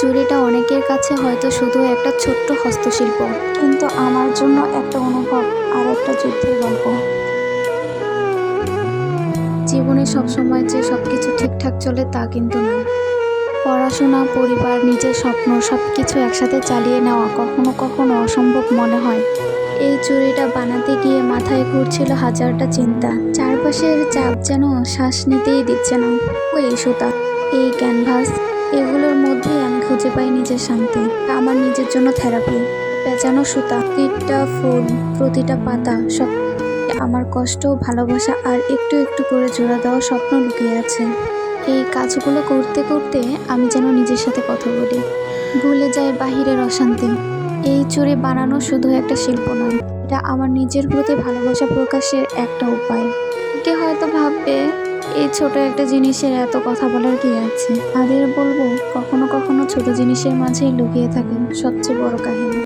চুড়িটা অনেকের কাছে হয়তো শুধু একটা ছোট্ট হস্তশিল্প, কিন্তু আমার জন্য একটা অনুভব আর একটা যুদ্ধের গল্প। জীবনে সবসময় যে সব কিছু ঠিকঠাক চলে তা কিন্তু না। পড়াশোনা, পরিবার, নিজের স্বপ্ন সব কিছু একসাথে চালিয়ে নেওয়া কখনো কখনো অসম্ভব মনে হয়। এই চুড়িটা বানাতে গিয়ে মাথায় ঘুরছিল হাজারটা চিন্তা। চারপাশের চাপ যেন শ্বাস নিতেই দিচ্ছে না। ওই সুতা, এই ক্যানভাস, এগুলোর খুঁজে পাই নিজের শান্তি। আমার নিজের জন্য থেরাপি পেঁচানো সুতা প্রতিটা ফুল, প্রতিটা পাতা, সব আমার কষ্ট, ভালোবাসা আর একটু একটু করে জোড়া দেওয়া স্বপ্ন লুকিয়ে আছে। এই কাজগুলো করতে করতে আমি যেন নিজের সাথে কথা বলি। ভুলে যায় বাহিরের অশান্তি। এই চুড়ি বানানো শুধু একটা শিল্প নয় এটা আমার নিজের প্রতি ভালোবাসা প্রকাশের একটা উপায়। কে হয়তো ভাববে, এই ছোট একটা জিনিসের এত কথা বলার কি আছে? তাদের বলব, কখনো জিনিসের মাঝেই লুকিয়ে থাকে সবচেয়ে বড় কাহিনী।